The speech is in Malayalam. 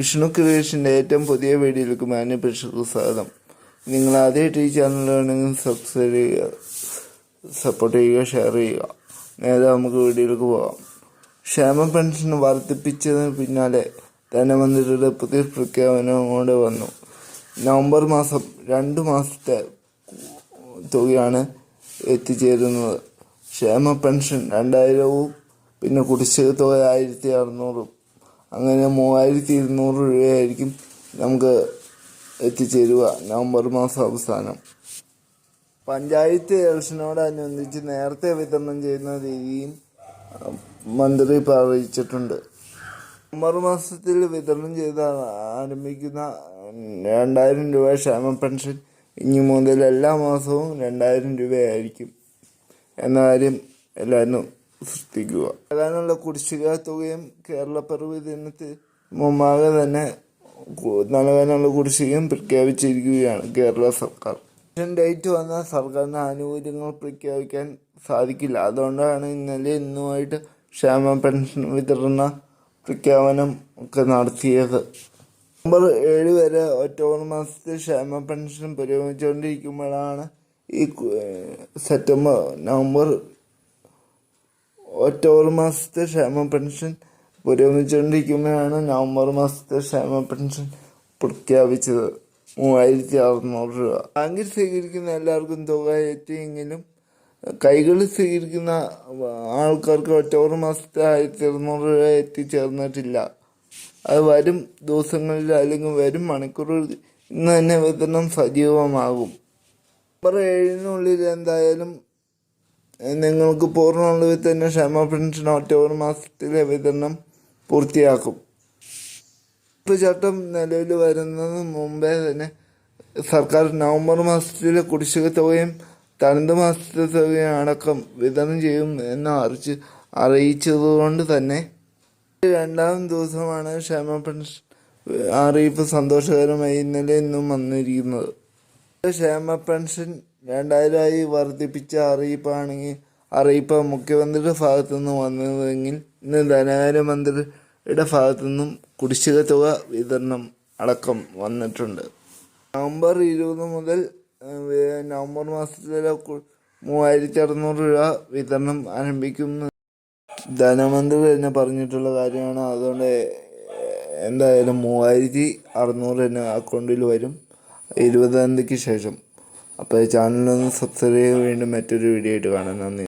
വിഷ്ണു ക്രിയേഷന്റെ ഏറ്റവും പുതിയ വീഡിയോയിലേക്ക് മാന്യ പ്രേക്ഷകർക്ക് സ്വാഗതം. നിങ്ങൾ ആദ്യമായിട്ട് ഈ ചാനലാണെങ്കിൽ സബ്സ്ക്രൈബ് ചെയ്യുക സപ്പോർട്ട് ചെയ്യുക ഷെയർ ചെയ്യുക. നേരെ നമുക്ക് വീഡിയോയിലേക്ക് പോകാം. ക്ഷേമ പെൻഷൻ വർദ്ധിപ്പിച്ചതിന് പിന്നാലെ ധനമന്ത്രിയുടെ പുതിയ പ്രഖ്യാപനം കൂടെ വന്നു. നവംബർ മാസം രണ്ട് മാസത്തെ തുകയാണ് എത്തിച്ചേരുന്നത്. ക്ഷേമ പെൻഷൻ രണ്ടായിരവും പിന്നെ കുടിശ്ശിക തുക ആയിരത്തി അറുന്നൂറും. അങ്ങനെ മൂവായിരത്തി ഇരുന്നൂറ് രൂപയായിരിക്കും നമുക്ക് എത്തിച്ചേരുക നവംബർ മാസം അവസാനം. പഞ്ചായത്ത് ഇലക്ഷനോടനുബന്ധിച്ച് നേരത്തെ വിതരണം ചെയ്യുന്ന രീതിയും മന്ത്രി പറയിച്ചിട്ടുണ്ട്. നവംബർ മാസത്തിൽ വിതരണം ചെയ്ത് ആരംഭിക്കുന്ന രണ്ടായിരം രൂപ ക്ഷേമ പെൻഷൻ ഇനി മുതൽ എല്ലാ മാസവും രണ്ടായിരം രൂപയായിരിക്കും. എന്ന കാര്യം എല്ലാവരും സൃഷ്ടിക്കുക. നൽകാനുള്ള കുടിശ്ശിക തുകയും കേരളപ്പിറവി ദിനത്തിൽ മുമ്പാകെ തന്നെ നൽകാനുള്ള കുടിശ്ശികയും പ്രഖ്യാപിച്ചിരിക്കുകയാണ് കേരള സർക്കാർ. ഡേറ്റ് വന്നാൽ സർക്കാരിന് ആനുകൂല്യങ്ങൾ പ്രഖ്യാപിക്കാൻ സാധിക്കില്ല. അതുകൊണ്ടാണ് ഇന്നലെ ഇന്നുമായിട്ട് ക്ഷേമ പെൻഷൻ വിതരണ പ്രഖ്യാപനം ഒക്കെ നടത്തിയത്. നവംബർ ഏഴ് വരെ ഒക്ടോബർ മാസത്തെ ക്ഷേമ പെൻഷൻ പുരോഗമിച്ചുകൊണ്ടിരിക്കുമ്പോഴാണ് ഈ സെപ്റ്റംബർ നവംബർ ഒക്ടോബർ മാസത്തെ ക്ഷേമ പെൻഷൻ പുരോഗമിച്ചുകൊണ്ടിരിക്കുമ്പോഴാണ് നവംബർ മാസത്തെ ക്ഷേമ പെൻഷൻ പ്രഖ്യാപിച്ചത്. മൂവായിരത്തി അറുന്നൂറ് രൂപ. ബാങ്കിൽ സ്വീകരിക്കുന്ന എല്ലാവർക്കും തുക എത്തിയെങ്കിലും കൈകളിൽ സ്വീകരിക്കുന്ന ആൾക്കാർക്ക് ഒക്ടോബർ മാസത്തെ ആയിരത്തി അറുന്നൂറ് രൂപ എത്തിച്ചേർന്നിട്ടില്ല. അത് വരും ദിവസങ്ങളിൽ അല്ലെങ്കിൽ വരും മണിക്കൂറിൽ ഇന്ന് തന്നെ വിതരണം സജീവമാകും. നവംബർ ഏഴിനുള്ളിൽ എന്തായാലും നിങ്ങൾക്ക് പൂർണ തന്നെ ക്ഷേമ പെൻഷൻ ഒക്ടോബർ മാസത്തിലെ വിതരണം പൂർത്തിയാക്കും. ചട്ടം നിലവിൽ വരുന്നതിന് മുമ്പേ തന്നെ സർക്കാർ നവംബർ മാസത്തിലെ കുടിശ്ശിക തുകയും തനത് മാസത്തെ തുകയും അടക്കം വിതരണം ചെയ്യും എന്ന് അറിച്ച് അറിയിച്ചതുകൊണ്ട് തന്നെ രണ്ടാം ദിവസമാണ് ക്ഷേമ പെൻഷൻ അറിയിപ്പ് സന്തോഷകരമായി ഇന്നലെ ഇന്നും വന്നിരിക്കുന്നത്. ക്ഷേമ പെൻഷൻ രണ്ടായിരമായി വർദ്ധിപ്പിച്ച അറിയിപ്പാണെങ്കിൽ അറിയിപ്പ് മുഖ്യമന്ത്രിയുടെ ഭാഗത്തു നിന്ന് വന്നതെങ്കിൽ ഇന്ന് ധനകാര്യമന്ത്രിയുടെ ഭാഗത്തു നിന്നും കുടിശ്ശിക തുക വിതരണം അടക്കം വന്നിട്ടുണ്ട്. നവംബർ ഇരുപത് മുതൽ നവംബർ മാസത്തിലെ മൂവായിരത്തി അറുന്നൂറ് രൂപ വിതരണം ആരംഭിക്കുന്നു. ധനമന്ത്രി തന്നെ പറഞ്ഞിട്ടുള്ള കാര്യമാണ്. അതുകൊണ്ട് എന്തായാലും മൂവായിരത്തി അറുന്നൂറ് തന്നെ അക്കൗണ്ടിൽ വരും. ഇരുപതാം തീയതിക്ക് ശേഷം. അപ്പോൾ ചാനലൊന്ന് സബ്സ്ക്രൈബ് ചെയ്ത് വീണ്ടും മറ്റൊരു വീഡിയോ ആയിട്ട് കാണാം. നന്ദി.